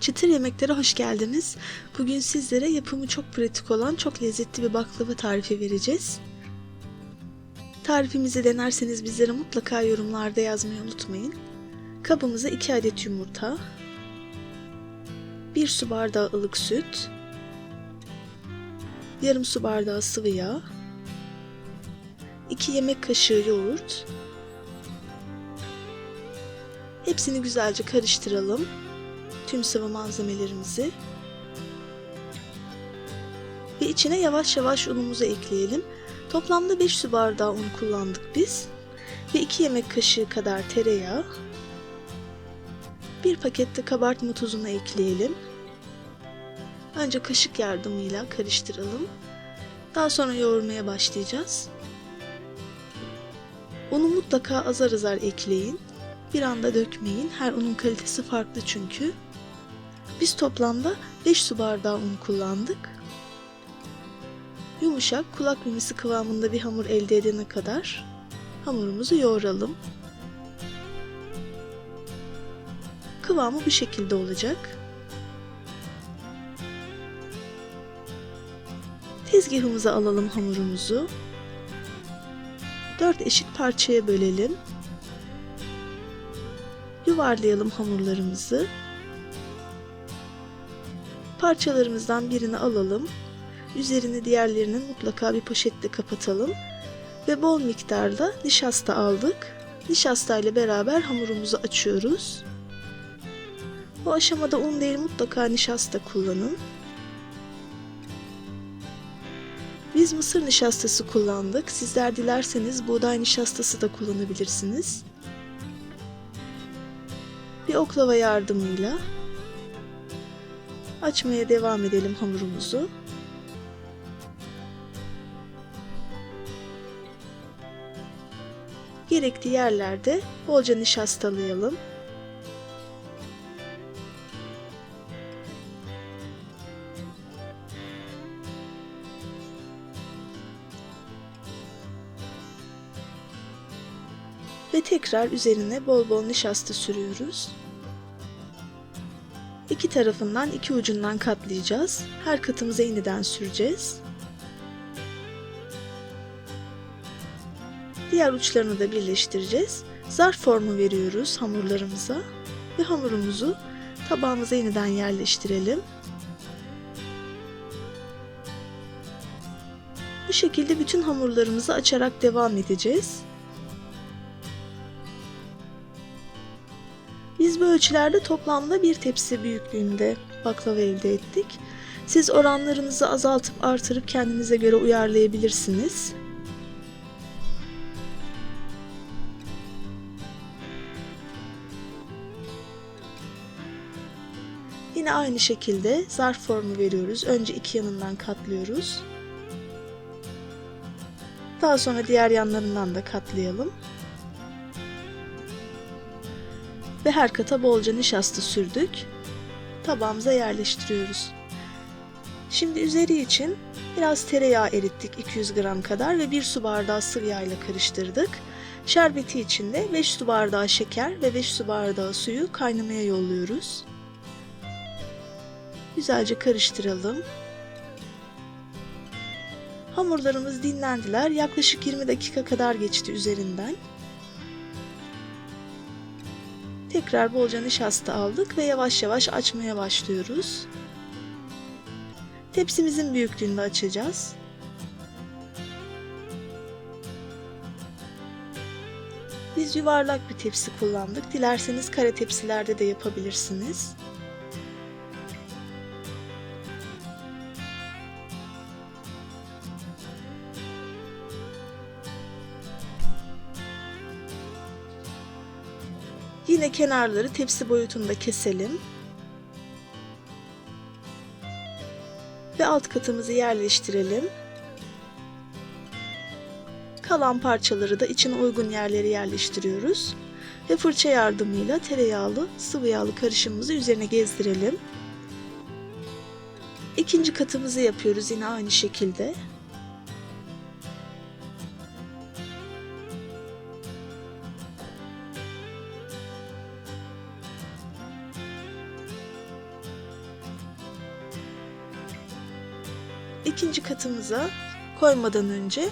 Çıtır yemeklere hoş geldiniz. Bugün sizlere yapımı çok pratik olan çok lezzetli bir baklava tarifi vereceğiz. Tarifimizi denerseniz bizlere mutlaka yorumlarda yazmayı unutmayın. Kabımıza 2 adet yumurta, 1 su bardağı ılık süt, yarım su bardağı sıvı yağ, 2 yemek kaşığı yoğurt, hepsini güzelce karıştıralım tüm sıvı malzemelerimizi ve içine yavaş yavaş unumuzu ekleyelim. Toplamda 5 su bardağı un kullandık biz ve 2 yemek kaşığı kadar tereyağı, bir pakette kabartma tozunu ekleyelim. Önce kaşık yardımıyla karıştıralım. Daha sonra yoğurmaya başlayacağız. Unu mutlaka azar azar ekleyin. Bir anda dökmeyin. Her unun kalitesi farklı çünkü. Biz toplamda 5 su bardağı un kullandık. Yumuşak kulak memesi kıvamında bir hamur elde edene kadar hamurumuzu yoğuralım. Kıvamı bu şekilde olacak. Tezgahımıza alalım hamurumuzu. 4 eşit parçaya bölelim. Yuvarlayalım hamurlarımızı. Parçalarımızdan birini alalım. Üzerini diğerlerinin mutlaka bir poşetle kapatalım. Ve bol miktarda nişasta aldık. Nişasta ile beraber hamurumuzu açıyoruz. Bu aşamada un değil mutlaka nişasta kullanın. Biz mısır nişastası kullandık. Sizler dilerseniz buğday nişastası da kullanabilirsiniz. Bir oklava yardımıyla Açmaya devam edelim hamurumuzu. Gerekli yerlerde bolca nişastalayalım. Ve tekrar üzerine bol bol nişasta sürüyoruz. İki tarafından iki ucundan katlayacağız. Her katımıza yeniden süreceğiz. Diğer uçlarını da birleştireceğiz. Zarf formu veriyoruz hamurlarımıza ve hamurumuzu tabağımıza yeniden yerleştirelim. Bu şekilde bütün hamurlarımızı açarak devam edeceğiz. Biz bu ölçülerde toplamda bir tepsi büyüklüğünde baklava elde ettik. Siz oranlarınızı azaltıp artırıp kendinize göre uyarlayabilirsiniz. Yine aynı şekilde zarf formu veriyoruz. Önce iki yanından katlıyoruz. Daha sonra diğer yanlarından da katlayalım. Ve her kata bolca nişasta sürdük. Tabağımıza yerleştiriyoruz. Şimdi üzeri için biraz tereyağı erittik 200 gram kadar ve 1 su bardağı sıvı yağ ile karıştırdık. Şerbeti için de 5 su bardağı şeker ve 5 su bardağı suyu kaynamaya yolluyoruz. Güzelce karıştıralım. Hamurlarımız dinlendiler. Yaklaşık 20 dakika kadar geçti üzerinden. Tekrar bolca nişasta aldık ve yavaş yavaş açmaya başlıyoruz. Tepsimizin büyüklüğünde açacağız. Biz yuvarlak bir tepsi kullandık. Dilerseniz kare tepsilerde de yapabilirsiniz. Yine kenarları tepsi boyutunda keselim. Ve alt katımızı yerleştirelim. Kalan parçaları da içine uygun yerlere yerleştiriyoruz. Ve fırça yardımıyla tereyağlı sıvı yağlı karışımımızı üzerine gezdirelim. İkinci katımızı yapıyoruz yine aynı şekilde. İkinci katımıza koymadan önce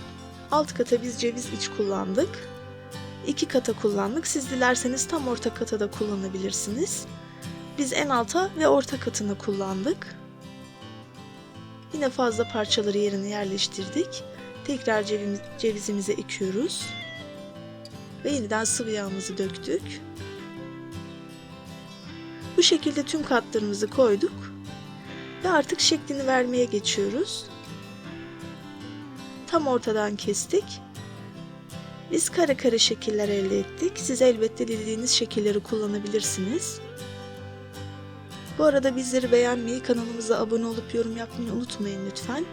alt kata biz ceviz iç kullandık. İki kata kullandık. Siz dilerseniz tam orta kata da kullanabilirsiniz. Biz en alta ve orta katını kullandık. Yine fazla parçaları yerine yerleştirdik. Tekrar ceviz, cevizimize ekiyoruz. Ve yeniden sıvı yağımızı döktük. Bu şekilde tüm katlarımızı koyduk. Ve artık şeklini vermeye geçiyoruz. Tam ortadan kestik. Biz kare kare şekiller elde ettik. Siz elbette dilediğiniz şekilleri kullanabilirsiniz. Bu arada bizleri beğenmeyi, kanalımıza abone olup yorum yapmayı unutmayın lütfen.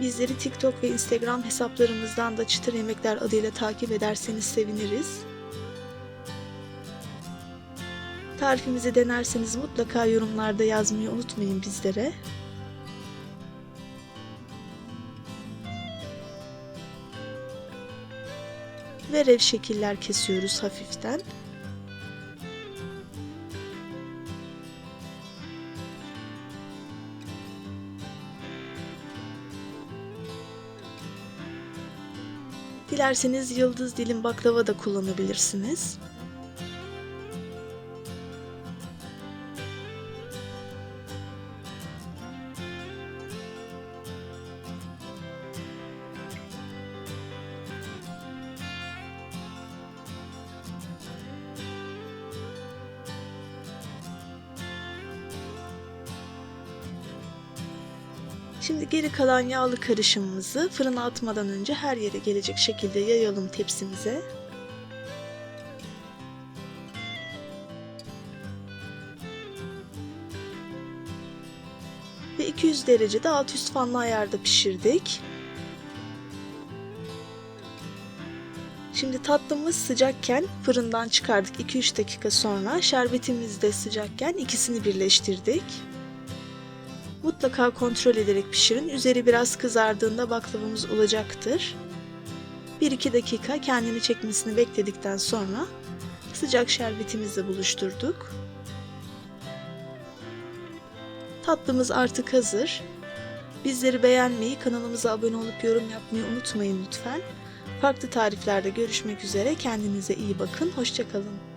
Bizleri TikTok ve Instagram hesaplarımızdan da Çıtır Yemekler adıyla takip ederseniz seviniriz. Tarifimizi denerseniz mutlaka yorumlarda yazmayı unutmayın bizlere. Ve rev şekiller kesiyoruz hafiften. Dilerseniz yıldız dilim baklava da kullanabilirsiniz. Şimdi geri kalan yağlı karışımımızı fırına atmadan önce her yere gelecek şekilde yayalım tepsimize. Ve 200 derecede alt üst fanlı ayarda pişirdik. Şimdi tatlımız sıcakken fırından çıkardık 2-3 dakika sonra şerbetimiz de sıcakken ikisini birleştirdik. Mutlaka kontrol ederek pişirin. Üzeri biraz kızardığında baklavamız olacaktır. 1-2 dakika kendini çekmesini bekledikten sonra sıcak şerbetimizle buluşturduk. Tatlımız artık hazır. Bizleri beğenmeyi, kanalımıza abone olup yorum yapmayı unutmayın lütfen. Farklı tariflerde görüşmek üzere. Kendinize iyi bakın. Hoşçakalın.